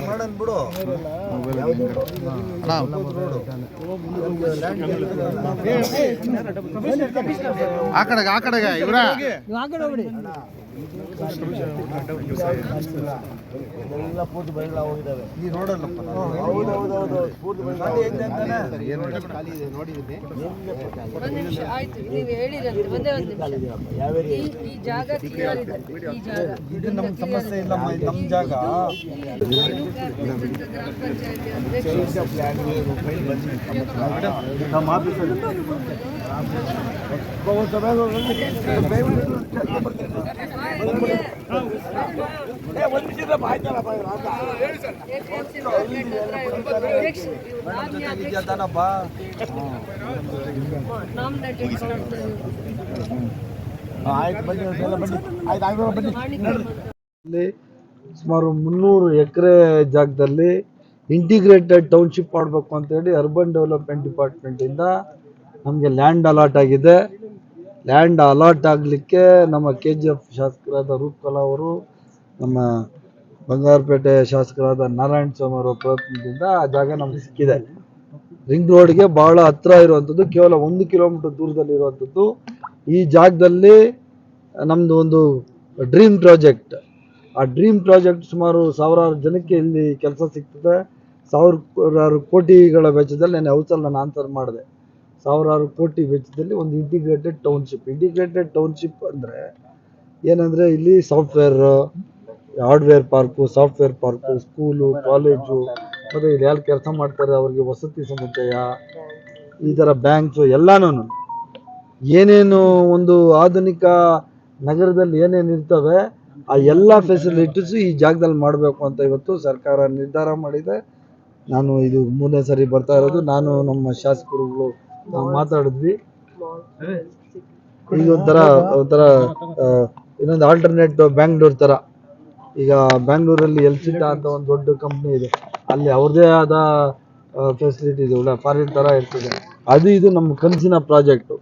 ಮಾಡೋಣ ಬಿಡು ಆ ಕಡೆಗೆ ಆ ಕಡೆಗೆ ಇವ್ರ ಎಲ್ಲ ಪೂರ್ತಿ ಬಯಲ ಹೋಗಿದ್ದಾವೆ ಈ ರೋಡಲ್ಲಪ್ಪ ಹೌದೌದೌದು ಪೂರ್ತಿ ಖಾಲಿ ನೋಡಿದ್ದೀನಿ ಅಂತಾನೆ ಒಂದ್ ನಿಮಿಷ ಆಯ್ತು ನೀವು ಒಂದೇ ಒಂದು ನಿಮಿಷ ಈ ಜಾಗ ಇದೆ ಇದು ನಮ್ಮ ಸಮಸ್ಯೆ ಇಲ್ಲಮ್ಮ ನಮ್ಮ ಜಾಗ ಗ್ರಾಮ ನಮ್ಮ ಆಫೀಸಲ್ಲಿ APMC ಡೆವಲಪ್ಮೆಂಟ್ ಮಾಡಿ ಸುಮಾರು ಮುನ್ನೂರು ಎಕರೆ ಜಾಗದಲ್ಲಿ ಇಂಟಿಗ್ರೇಟೆಡ್ ಟೌನ್ಶಿಪ್ ಮಾಡಬೇಕು ಅಂತೇಳಿ ಅರ್ಬನ್ ಡೆವಲಪ್ಮೆಂಟ್ ಡಿಪಾರ್ಟ್ಮೆಂಟಿಂದ ನಮಗೆ ಲ್ಯಾಂಡ್ ಅಲಾಟ್ ಆಗಿದೆ. ಲ್ಯಾಂಡ್ ಅಲಾಟ್ ಆಗಲಿಕ್ಕೆ ನಮ್ಮ ಕೆ ಜಿ ಎಫ್ ಶಾಸಕರಾದ ರೂಪಕಲಾ ಅವರು, ನಮ್ಮ ಬಂಗಾರಪೇಟೆ ಶಾಸಕರಾದ ನಾರಾಯಣ ಸ್ವಾಮಿ ಅವರ ಪ್ರಯತ್ನದಿಂದ ಆ ಜಾಗ ನಮ್ಗೆ ಸಿಕ್ಕಿದೆ. ರಿಂಗ್ ರೋಡ್ಗೆ ಬಹಳ ಹತ್ತಿರ ಇರುವಂಥದ್ದು, ಕೇವಲ ಒಂದು ಕಿಲೋಮೀಟರ್ ದೂರದಲ್ಲಿ ಇರುವಂಥದ್ದು. ಈ ಜಾಗದಲ್ಲಿ ನಮ್ಮದು ಒಂದು ಡ್ರೀಮ್ ಪ್ರಾಜೆಕ್ಟ್ ಆ ಡ್ರೀಮ್ ಪ್ರಾಜೆಕ್ಟ್ ಸುಮಾರು ಸಾವಿರಾರು ಜನಕ್ಕೆ ಇಲ್ಲಿ ಕೆಲಸ ಸಿಗ್ತದೆ. ಸಾವಿರಾರು ಕೋಟಿಗಳ ವೆಚ್ಚದಲ್ಲಿ ನಾನು ಹೌಸಲ್ಲಿ ನಾನು ಆನ್ಸರ್ ಮಾಡಿದೆ. ಸಾವಿರಾರು ಕೋಟಿ ವೆಚ್ಚದಲ್ಲಿ ಒಂದು ಇಂಟಿಗ್ರೇಟೆಡ್ ಟೌನ್ಶಿಪ್ ಇಂಟಿಗ್ರೇಟೆಡ್ ಟೌನ್ಶಿಪ್ ಅಂದರೆ ಏನಂದರೆ ಇಲ್ಲಿ software hardware park software park school college ಮತ್ತು ಇಲ್ಲಿ ಯಾರು ಕೆಲಸ ಮಾಡ್ತಾರೆ, ಅವರಿಗೆ ವಸತಿ ಸಮುದಾಯ, ಈ ಥರ ಬ್ಯಾಂಕ್ಸು ಎಲ್ಲನೂ ಏನೇನು ಒಂದು ಆಧುನಿಕ ನಗರದಲ್ಲಿ ಏನೇನು ಇರ್ತವೆ, ಆ ಎಲ್ಲ ಫೆಸಿಲಿಟೀಸು ಈ ಜಾಗದಲ್ಲಿ ಮಾಡಬೇಕು ಅಂತ ಇವತ್ತು ಸರ್ಕಾರ ನಿರ್ಧಾರ ಮಾಡಿದೆ. ನಾನು ಇದು ಮೂರನೇ ಸರಿ ಬರ್ತಾ ಇರೋದು. ನಾನು ನಮ್ಮ ಶಾಸಕರುಗಳು ನಾವು ಮಾತಾಡಿದ್ವಿ. ಈಗ ಒಂಥರ ಒಂಥರ ಇನ್ನೊಂದು ಆಲ್ಟರ್ನೇಟ್ ಬ್ಯಾಂಗ್ಳೂರ್ ತರ. ಈಗ ಬ್ಯಾಂಗ್ಳೂರಲ್ಲಿ ಎಲ್ಸಿಟಾ ಅಂತ ಒಂದು ದೊಡ್ಡ ಕಂಪ್ನಿ ಇದೆ. ಅಲ್ಲಿ ಅವ್ರದೇ ಆದ ಫೆಸಿಲಿಟಿ ಇದೆ ಒಳ್ಳೆ ಫಾರಿನ್ ಥರ ಇರ್ತದೆ. ಅದು ಇದು ನಮ್ಮ ಕನಸಿನ ಪ್ರಾಜೆಕ್ಟು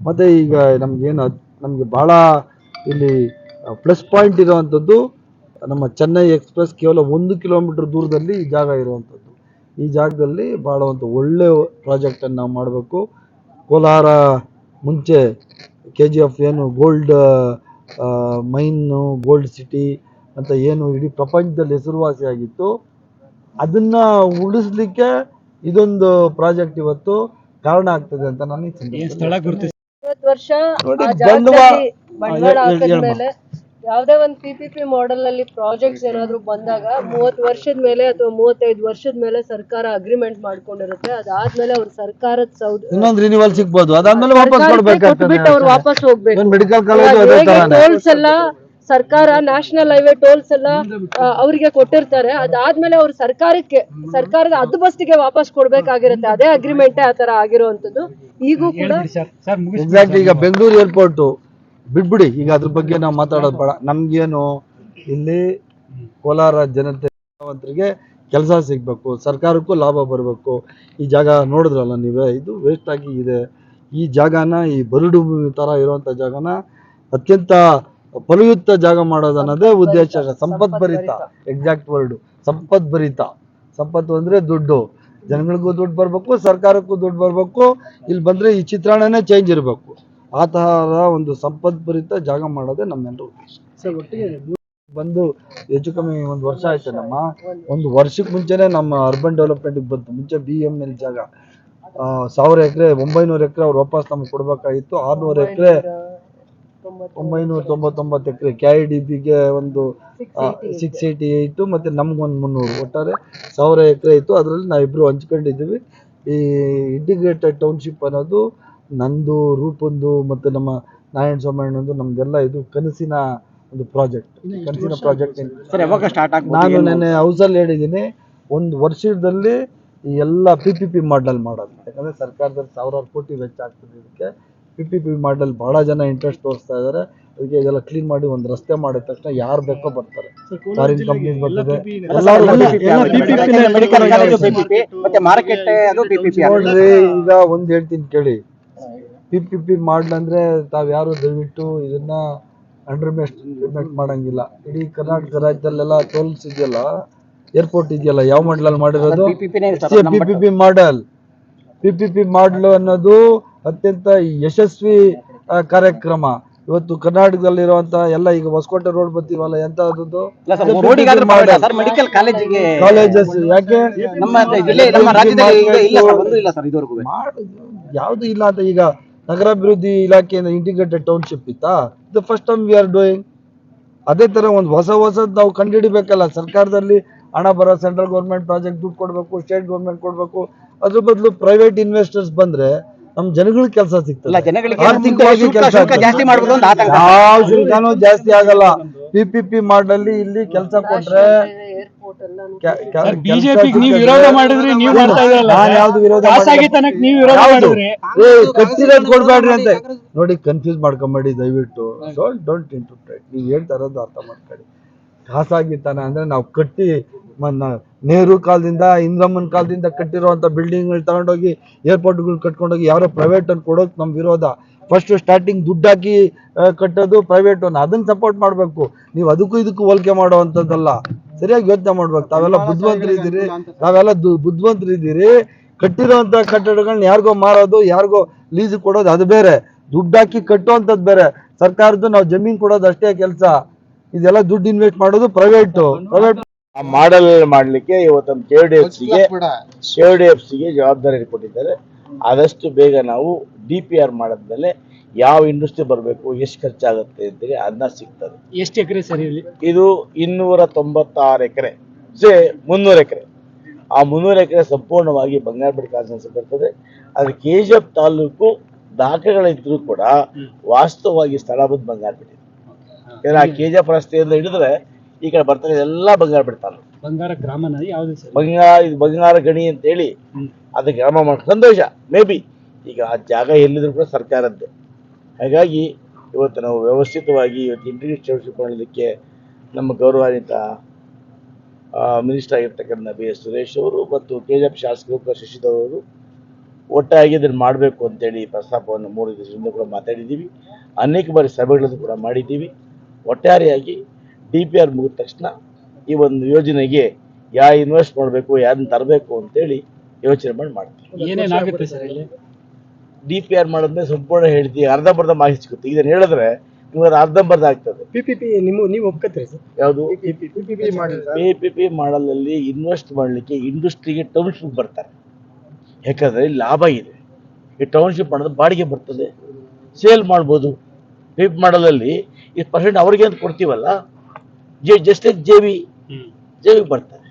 ಮತ್ತು ಈಗ ನಮಗೇನು ನಮಗೆ ಭಾಳ ಇಲ್ಲಿ ಪ್ಲಸ್ ಪಾಯಿಂಟ್ ಇರುವಂಥದ್ದು ನಮ್ಮ ಚೆನ್ನೈ ಎಕ್ಸ್ಪ್ರೆಸ್ ಕೇವಲ ಒಂದು ಕಿಲೋಮೀಟರ್ ದೂರದಲ್ಲಿ ಈ ಜಾಗ ಇರುವಂಥದ್ದು ಈ ಜಾಗದಲ್ಲಿ ಭಾಳ ಒಂದು ಒಳ್ಳೆ ಪ್ರಾಜೆಕ್ಟನ್ನು ನಾವು ಮಾಡಬೇಕು. ಕೋಲಾರ ಮುಂಚೆ ಕೆ ಜಿ ಎಫ್ ಏನು ಗೋಲ್ಡ್ ಮೈನು ಗೋಲ್ಡ್ ಸಿಟಿ ಅಂತ ಏನು ಇಡೀ ಪ್ರಪಂಚದಲ್ಲಿ ಹೆಸರುವಾಸಿಯಾಗಿತ್ತು ಅದನ್ನು ಉಳಿಸ್ಲಿಕ್ಕೆ ಇದೊಂದು ಪ್ರಾಜೆಕ್ಟ್ ಇವತ್ತು ಕಾರಣ ಆಗ್ತದೆ ಅಂತ ನಾನು ಸ್ಥಳ ಸಂದರ್ಭದಲ್ಲಿ ಇವತ್ತು ವರ್ಷ ನೋಡಿ, ಆ ಬಂಡವಾಳ- ಯಾವುದೇ ಒಂದು ಪಿ ಪಿ ಪಿ ಮಾಡೆಲ್ ಅಲ್ಲಿ ಪ್ರಾಜೆಕ್ಟ್ಸ್ ಏನಾದ್ರು ಬಂದಾಗ ಮೂವತ್ತು ವರ್ಷದ ಮೇಲೆ ಅಥವಾ ಮೂವತ್ತೈದು ವರ್ಷದ ಮೇಲೆ ಸರ್ಕಾರ ಅಗ್ರಿಮೆಂಟ್ ಮಾಡ್ಕೊಂಡಿರುತ್ತೆ. ಅದಾದ್ಮೇಲೆ ಅವ್ರ ಸರ್ಕಾರದ ಸೌದ ಇನ್ನೊಂದು ರಿನಿವಲ್ ಸಿಗ್ಬೋದು. ಅದಾದ್ಮೇಲೆ ವಾಪಸ್ ಅವ್ರು ವಾಪಸ್ ಹೋಗ್ಬೇಕು. ಮೆಡಿಕಲ್ ಕಾಲೇಜು ಅದೇ ತರಾನೇ. ಟೋಲ್ಸ್ ಎಲ್ಲ ಸರ್ಕಾರ ನ್ಯಾಷನಲ್ ಹೈವೇ ಟೋಲ್ಸ್ ಎಲ್ಲ ಅವರಿಗೆ ಕೊಟ್ಟಿರ್ತಾರೆ. ಅದಾದ್ಮೇಲೆ ಅವ್ರು ಸರ್ಕಾರಕ್ಕೆ ಸರ್ಕಾರದ ಹದ್ದು ಬಸ್ತಿಗೆ ವಾಪಸ್ ಕೊಡ್ಬೇಕಾಗಿರುತ್ತೆ. ಅದೇ ಅಗ್ರಿಮೆಂಟ್ ಆ ತರ ಆಗಿರುವಂತದ್ದು ಈಗೂ ಕೂಡ ಎಕ್ಸಾಕ್ಟ್ ಈಗ ಬೆಂಗಳೂರು ಏರ್ಪೋರ್ಟು ಬಿಟ್ಬಿಡಿ ಈಗ ಅದ್ರ ಬಗ್ಗೆ ನಾವು ಮಾತಾಡೋದು ಬೇಡ. ನಮ್ಗೇನು ಇಲ್ಲಿ ಕೋಲಾರ ಜನತೆ ವಂತರಿಗೆ ಕೆಲಸ ಸಿಗಬೇಕು ಸರ್ಕಾರಕ್ಕೂ ಲಾಭ ಬರಬೇಕು. ಈ ಜಾಗ ನೋಡಿದ್ರಲ್ಲ ನೀವೇ? ಇದು ವೇಸ್ಟ್ ಆಗಿ ಇದೆ. ಈ ಜಾಗನ ಈ ಬರಡು ಭೂಮಿ ಥರ ಇರುವಂಥ ಜಾಗನ ಅತ್ಯಂತ ಫಲಯುಕ್ತ ಜಾಗ ಮಾಡೋದು ಅನ್ನೋದೇ ಉದ್ದೇಶ ಸಂಪದ್ಭರಿತ ಎಕ್ಸಾಕ್ಟ್ ವರ್ಡು ಸಂಪದ್ಭರಿತ ಸಂಪತ್ತು ಅಂದರೆ ದುಡ್ಡು. ಜನಗಳಿಗೂ ದುಡ್ಡು ಬರಬೇಕು ಸರ್ಕಾರಕ್ಕೂ ದುಡ್ಡು ಬರಬೇಕು. ಇಲ್ಲಿ ಬಂದರೆ ಈ ಚಿತ್ರಣನೇ ಚೇಂಜ್ ಇರಬೇಕು. ಆ ಥರ ಒಂದು ಸಂಪದ್ಭರಿತ ಜಾಗ ಮಾಡೋದೇ ನಮ್ಮೆಲ್ಲರ ಉದ್ದೇಶ. ಬಂದು ಹೆಚ್ಚು ಕಮ್ಮಿ ಒಂದು ವರ್ಷ ಆಯ್ತು ನಮ್ಮ? ಒಂದು ವರ್ಷಕ್ಕೆ ಮುಂಚೆನೆ ನಮ್ಮ ಅರ್ಬನ್ ಡೆವಲಪ್ಮೆಂಟ್ಗೆ ಬಂತು. ಮುಂಚೆ ಬಿ ಎಂ ಎಲ್ ಜಾಗ. ಸಾವಿರ ಎಕರೆ ಒಂಬೈನೂರು ಎಕರೆ ಅವ್ರು ವಾಪಸ್ ನಮ್ಗೆ ಕೊಡಬೇಕಾಗಿತ್ತು. ಆರುನೂರು ಎಕರೆ ಒಂಬೈನೂರ ತೊಂಬತ್ತೊಂಬತ್ತು ಎಕರೆ. ಕೆ ಐ ಡಿ ಬಿಗೆ ಒಂದು ಸಿಕ್ಸ್ ಏಯ್ಟಿ ಏಯ್ಟು ಮತ್ತು ನಮ್ಗೊಂದು ಮುನ್ನೂರು. ಒಟ್ಟಾರೆ ಸಾವಿರ ಎಕರೆ ಇತ್ತು. ಅದರಲ್ಲಿ ನಾವಿಬ್ಬರು ಹಂಚ್ಕೊಂಡಿದ್ದೀವಿ. ಈ ಇಂಟಿಗ್ರೇಟೆಡ್ ಟೌನ್ಶಿಪ್ ಅನ್ನೋದು ನಂದು ರೂಪಂದು ಮತ್ತು ನಮ್ಮ ನಾರಾಯಣ ಸ್ವಾಮಣ್ಣಂದು ನಮ್ದೆಲ್ಲ ಇದು ಕನಸಿನ ಒಂದು ಪ್ರಾಜೆಕ್ಟ್ ಕನಸಿನ ಪ್ರಾಜೆಕ್ಟ್ ಸರ್ ಯಾವಾಗ ಸ್ಟಾರ್ಟ್ ನಾನು ನೆನ್ನೆ ಹೌಸಲ್ಲಿ ಹೇಳಿದ್ದೀನಿ ಒಂದು ವರ್ಷದಲ್ಲಿ ಈ ಎಲ್ಲ ಪಿ ಪಿ ಪಿ ಮಾಡಲ್ ಮಾಡೋದು ಯಾಕಂದರೆ ಸರ್ಕಾರದಲ್ಲಿ ಸಾವಿರಾರು ಕೋಟಿ ವೆಚ್ಚ ಆಗ್ತದೆ ಇದಕ್ಕೆ ಪಿ ಪಿ ಪಿ ಮಾಡಲ್ ಭಾಳ ಜನ ಇಂಟ್ರೆಸ್ಟ್ ತೋರಿಸ್ತಾ ಇದ್ದಾರೆ ಅದಕ್ಕೆ ಇದೆಲ್ಲ ಕ್ಲೀನ್ ಮಾಡಿ ಒಂದು ರಸ್ತೆ ಮಾಡಿದ ತಕ್ಷಣ ಯಾರು ಬೇಕೋ ಬರ್ತಾರೆ ಫಾರಿನ್ ಕಂಪ್ನಿ ಬರ್ತದೆ ನೋಡ್ರಿ ಈಗ ಒಂದು ಹೇಳ್ತೀನಿ ಕೇಳಿ ಪಿ ಪಿ ಪಿ ಮಾಡ್ಲಂದ್ರೆ ತಾವ್ಯಾರು ದಯವಿಟ್ಟು ಇದನ್ನ ಅಂಡರ್ ಎಸ್ಟಿಮೇಟ್ ಮಾಡಂಗಿಲ್ಲ. ಇಡೀ ಕರ್ನಾಟಕ ರಾಜ್ಯದಲ್ಲೆಲ್ಲ ಟೋಲ್ಸ್ ಇದೆಯಲ್ಲ ಏರ್ಪೋರ್ಟ್ ಇದೆಯಲ್ಲ ಯಾವ ಮಾಡಲಲ್ಲಿ ಮಾಡಿರೋದು? P P P model P P P model ಅನ್ನೋದು ಅತ್ಯಂತ ಯಶಸ್ವಿ ಕಾರ್ಯಕ್ರಮ. ಇವತ್ತು ಕರ್ನಾಟಕದಲ್ಲಿ ಇರುವಂತಹ ಎಲ್ಲ ಈಗ ಹೊಸಕೋಟೆ ರೋಡ್ ಬರ್ತೀವಲ್ಲ ಎಂತ ಕಾಲೇಜಸ್ ಯಾಕೆ? ಯಾವುದು ಇಲ್ಲ ಅಂತ ಈಗ ನಗರಾಭಿವೃದ್ಧಿ ಇಲಾಖೆಯಿಂದ ಇಂಟಿಗ್ರೇಟೆಡ್ ಟೌನ್ಶಿಪ್ ಇತ್ತಾ? ಇದು first time we are doing ಅದೇ ತರ ಒಂದು ಹೊಸ ಹೊಸದ್ ನಾವು ಕಂಡುಹಿಡಿಬೇಕಲ್ಲ ಸರ್ಕಾರದಲ್ಲಿ ಹಣ ಬರೋ ಸೆಂಟ್ರಲ್ ಗೌರ್ಮೆಂಟ್ ಪ್ರಾಜೆಕ್ಟ್ ದುಡ್ಡು ಕೊಡಬೇಕು ಸ್ಟೇಟ್ ಗೌರ್ಮೆಂಟ್ ಕೊಡಬೇಕು ಅದ್ರ ಬದಲು ಪ್ರೈವೇಟ್ ಇನ್ವೆಸ್ಟರ್ಸ್ ಬಂದ್ರೆ ನಮ್ ಜನಗಳಿಗೆ ಕೆಲಸ ಸಿಗ್ತದೆ. ಆರ್ಥಿಕವಾಗಿ ಕೆಲಸ ಯಾವ ಶುಲ್ಕನೂ ಜಾಸ್ತಿ ಆಗಲ್ಲ. ಪಿ ಪಿ ಪಿ ಮಾಡಲ್ಲಿ ಇಲ್ಲಿ ಕೆಲಸ ಕೊಟ್ರೆ ಬಿಜೆಪಿಗೆ ನೀವು ವಿರೋಧ ಮಾಡಿದ್ರಿ ನೀವು ಮಾಡ್ತಾ ಇದ್ರಲ್ಲ ನಾನು ಯಾವ್ದು ವಿರೋಧ ಪಾಸ್ ತನಕ ನೀವು ವಿರೋಧ ಮಾಡಿದ್ರಿ? ಏ ಕಟ್ಟಿರೋದ್ ಕೊಡ್ಬೇಡ್ರಿ ಅಂತ. ನೋಡಿ ಕನ್ಫ್ಯೂಸ್ ಮಾಡ್ಕೊಂಬೇಡಿ ದಯವಿಟ್ಟು. ಡೋಂಟ್ ಡೋಂಟ್ ಇಂಟರ್ಪ್ರೇಟ್ ನೀವು ಹೇಳ್ತಾ ಇರೋದು ಅರ್ಥ ಮಾಡ್ಕೊಳ್ಳಿ. ಖಾಸಗಿತನ ಅಂದ್ರೆ ನಾವು ಕಟ್ಟಿ ಮನ್ನ ನೆಹರು ಕಾಲದಿಂದ ಇಂದ್ರಮ್ಮನ ಕಾಲದಿಂದ ಕಟ್ಟಿರುವಂತ ಬಿಲ್ಡಿಂಗ್ ತಗೊಂಡೋಗಿ ಏರ್ಪೋರ್ಟ್ಗಳು ಕಟ್ಕೊಂಡೋಗಿ ಯಾರೋ ಪ್ರೈವೇಟ್ ಅನ್ ಕೊಡೋಕೆ ನಮ್ ವಿರೋಧ. ಫಸ್ಟ್ ಸ್ಟಾರ್ಟಿಂಗ್ ದುಡ್ಡು ಹಾಕಿ ಕಟ್ಟೋದು ಪ್ರೈವೇಟ್ ಅನ್ನು. ಅದನ್ನ ಸಪೋರ್ಟ್ ಮಾಡಬೇಕು. ನೀವು ಅದಕ್ಕೂ ಇದಕ್ಕೂ ಹೋಲಿಕೆ ಮಾಡುವಂಥದ್ದಲ್ಲ. ಸರಿಯಾಗಿ ಯೋಚನೆ ಮಾಡ್ಬೇಕು. ತಾವೆಲ್ಲ ಬುದ್ಧಿವಂತರು ಇದ್ದೀರಿ. ತಾವೆಲ್ಲ ದು- ಬುದ್ಧಿವಂತರು ಇದ್ದೀರಿ. ಕಟ್ಟಿರೋಂಥ ಕಟ್ಟಡಗಳನ್ನ ಯಾರಿಗೋ ಮಾರೋದು ಯಾರಿಗೋ ಲೀಸ್ ಕೊಡೋದು ಅದು ಬೇರೆ. ದುಡ್ಡು ಹಾಕಿ ಕಟ್ಟುವಂಥದ್ದು ಬೇರೆ. ಸರ್ಕಾರದ್ದು ನಾವು ಜಮೀನು ಕೊಡೋದು ಅಷ್ಟೇ ಕೆಲಸ. ಇದೆಲ್ಲ ದುಡ್ಡು ಇನ್ವೆಸ್ಟ್ ಮಾಡೋದು ಪ್ರೈವೇಟ್ ಪ್ರೈವೇಟ್ ಆ ಮಾಡಲ್ ಮಾಡ್ಲಿಕ್ಕೆ ಇವತ್ತು ನಮ್ಮ ಕೆ ಡಿ ಎಫ್ ಸಿಗೆ ಕೆ ಡಿ ಎಫ್ ಸಿಗೆ ಜವಾಬ್ದಾರಿ ಕೊಟ್ಟಿದ್ದಾರೆ. ಆದಷ್ಟು ಬೇಗ ನಾವು ಡಿ ಪಿ ಆರ್ ಮಾಡಿದ್ಮೇಲೆ ಯಾವ ಇಂಡಸ್ಟ್ರಿ ಬರಬೇಕು ಎಷ್ಟು ಖರ್ಚಾಗುತ್ತೆ ಅಂತೇಳಿ ಅದನ್ನ ಸಿಗ್ತದೆ. ಎಷ್ಟು ಎಕರೆ ಸರ್ ಇಲ್ಲಿ? ಇದು ಇನ್ನೂರ ತೊಂಬತ್ತಾರು ಎಕರೆ. ಸೇ ಮುನ್ನೂರು ಎಕರೆ. ಆ ಮುನ್ನೂರು ಎಕರೆ ಸಂಪೂರ್ಣವಾಗಿ ಬಂಗಾರಪೇಟೆ ಕಾನ್ಸ್ಟೆನ್ಸಿ ಬರ್ತದೆ. ಅದು ಕೆ ಜಿ ಎಫ್ ತಾಲೂಕು ದಾಖಲೆಗಳಿದ್ರೂ ಕೂಡ ವಾಸ್ತವವಾಗಿ ಸ್ಥಳ ಬಂದು ಬಂಗಾರಪೇಟೆ ಯಾಕಂದ್ರೆ ಆ ಕೆ ಜಿ ಎಫ್ ರಸ್ತೆಯಿಂದ ಹಿಡಿದ್ರೆ ಈ ಕಡೆ ಬರ್ತಾರೆ ಎಲ್ಲ ಬಂಗಾರಪೇಟೆ ತಾಲೂಕು ಬಂಗಾರ ಗ್ರಾಮ ಯಾವುದು ಸರ್? ಬಂಗಾರ ಇದು ಬಂಗಾರ ಗಣಿ ಅಂತೇಳಿ ಅದು ಗ್ರಾಮ ಮಾಡ್ಕೊಂಡು ಸಂತೋಷ ಮೇ ಬಿ. ಈಗ ಆ ಜಾಗ ಎಲ್ಲಿದ್ರು ಕೂಡ ಸರ್ಕಾರದ್ದೇ. ಹಾಗಾಗಿ ಇವತ್ತು ನಾವು ವ್ಯವಸ್ಥಿತವಾಗಿ ಇವತ್ತು ಇಂಟಿಗ್ರೇಟ್ ಟೌನ್ಶಿಪ್ ನಮ್ಮ ಗೌರವಾನ್ವಿತ ಮಿನಿಸ್ಟರ್ ಆಗಿರ್ತಕ್ಕಂಥ ಬಿ ಎಸ್ ಸುರೇಶ್ ಅವರು ಮತ್ತು ಕೆ ಜಿ ಎಫ್ ಶಾಸಕರು ಶಶಿಧರ್ ಒಟ್ಟಾಗಿ ಇದನ್ನು ಮಾಡಬೇಕು ಅಂತೇಳಿ ಪ್ರಸ್ತಾಪವನ್ನು ಮೂರು ದಿವಸದಿಂದ ಕೂಡ ಮಾತಾಡಿದ್ದೀವಿ. ಅನೇಕ ಬಾರಿ ಸಭೆಗಳನ್ನು ಕೂಡ ಮಾಡಿದ್ದೀವಿ. ಒಟ್ಟಾರೆಯಾಗಿ ಡಿ ಪಿ ಆರ್ ಮುಗಿದ ತಕ್ಷಣ ಈ ಒಂದು ಯೋಜನೆಗೆ ಯಾ ಇನ್ವೆಸ್ಟ್ ಮಾಡಬೇಕು ಯಾರನ್ನ ತರಬೇಕು ಅಂತೇಳಿ ಯೋಚನೆ ಮಾಡಿ ಮಾಡ್ತೀವಿ. ಡಿ ಪಿ ಆರ್ ಮಾಡಿದ್ಮೇಲೆ ಸಂಪೂರ್ಣ ಹೇಳ್ತೀವಿ ಅರ್ಧಂಬರ್ಧ ಮಾಹಿತಿ ಸಿಗುತ್ತೆ. ಇದನ್ನ ಹೇಳಿದ್ರೆ ನಿಮ್ಗೆ ಅದು ಅರ್ಧಂಬರ್ಧ ಆಗ್ತದೆ. ಪಿಪಿಪಿ ನಿಮ್ಮ ನೀವು ಒಪ್ಕೋತೀರಿ ಸರ್? ಯಾವುದು? ಪಿ ಪಿ ಪಿ ಮಾಡಲಲ್ಲಿ ಇನ್ವೆಸ್ಟ್ ಮಾಡಲಿಕ್ಕೆ ಇಂಡಸ್ಟ್ರಿಗೆ ಟೌನ್ಶಿಪ್ ಬರ್ತಾರೆ. ಯಾಕಂದ್ರೆ ಲಾಭ ಇದೆ. ಈ ಟೌನ್ಶಿಪ್ ಮಾಡೋದು ಬಾಡಿಗೆ ಬರ್ತದೆ. ಸೇಲ್ ಮಾಡ್ಬೋದು. ಪಿ ಪಿ ಮಾಡಲಲ್ಲಿ ಈ ಪರ್ಸೆಂಟ್ ಅವ್ರಿಗೆ ಅಂತ ಕೊಡ್ತೀವಲ್ಲ J just J V J V ಬರ್ತಾರೆ.